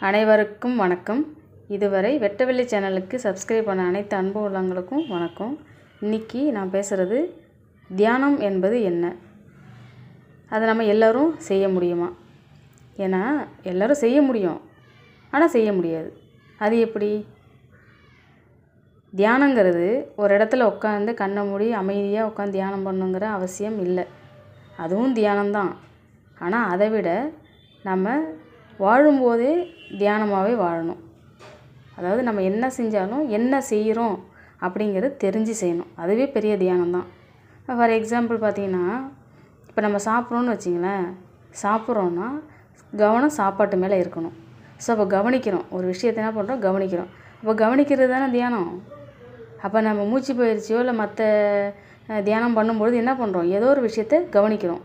அனைவருக்கும் வணக்கம். இதுவரை வெட்டவெளி சேனலுக்கு சப்ஸ்கிரைப் பண்ண அனைத்து அன்பு உள்ளவங்களுக்கும் வணக்கம். இன்றைக்கி நான் பேசுகிறது தியானம் என்பது என்ன? அதை நம்ம எல்லோரும் செய்ய முடியுமா? ஏன்னா எல்லோரும் செய்ய முடியும். ஆனால் செய்ய முடியாது. அது எப்படி? தியானங்கிறது ஒரு இடத்துல உட்காந்து கண்ணை மூடி அமைதியாக உட்காந்து தியானம் பண்ணுங்கிற அவசியம் இல்லை. அதுவும் தியானம்தான். ஆனால் அதை விட நம்ம வாழும்போதே தியானமாகவே வாழணும். அதாவது நம்ம என்ன செஞ்சாலும் என்ன செய்கிறோம் அப்படிங்கிறது தெரிஞ்சு செய்யணும். அதுவே பெரிய தியானம் தான் ஃபார் எக்ஸாம்பிள் பார்த்தீங்கன்னா இப்போ நம்ம சாப்பிட்றோன்னு வச்சிங்களேன் சாப்பிட்றோன்னா கவனம் சாப்பாட்டு மேலே இருக்கணும். ஸோ அப்போ கவனிக்கிறோம். ஒரு விஷயத்தை என்ன பண்ணுறோம்? கவனிக்கிறோம். அப்போ கவனிக்கிறது தானே தியானம்? அப்போ நம்ம மூச்சு பயிற்சியோ இல்லை மற்ற தியானம் பண்ணும்பொழுது என்ன பண்ணுறோம்? ஏதோ ஒரு விஷயத்தை கவனிக்கிறோம்.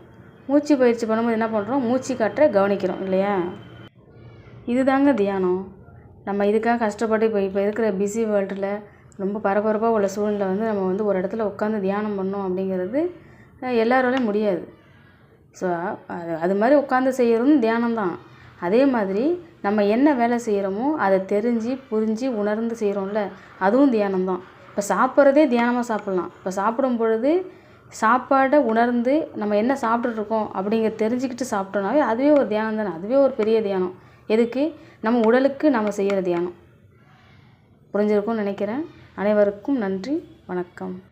மூச்சு பயிற்சி பண்ணும்போது என்ன பண்ணுறோம்? மூச்சு காற்றை கவனிக்கிறோம். இல்லையா? இதுதாங்க தியானம். நம்ம இதுக்காக கஷ்டப்பட்டு இப்போ இப்போ இருக்கிற பிஸி வேர்ல்டில் ரொம்ப பரபரப்பாக உள்ள சூழ்நிலை வந்து நம்ம வந்து ஒரு இடத்துல உட்காந்து தியானம் பண்ணோம் அப்படிங்கிறது எல்லாராலையும் முடியாது. ஸோ அது அது மாதிரி உட்காந்து செய்கிறதும் தியானம் தான். அதே மாதிரி நம்ம என்ன வேலை செய்கிறோமோ அதை தெரிஞ்சு புரிஞ்சு உணர்ந்து செய்கிறோம்ல அதுவும் தியானம் தான். இப்போ சாப்பிட்றதே தியானமாக சாப்பிட்லாம். இப்போ சாப்பிடும் பொழுது சாப்பாடை உணர்ந்து நம்ம என்ன சாப்பிட்டுட்ருக்கோம் அப்படிங்கிற தெரிஞ்சுக்கிட்டு சாப்பிட்டோம்னாவே அதுவே ஒரு தியானம் தானே. அதுவே ஒரு பெரிய தியானம். எதுக்கு? நம்ம உடலுக்கு நாம் செய்கிற தியானம். புரிஞ்சிருக்கும்னு நினைக்கிறேன். அனைவருக்கும் நன்றி. வணக்கம்.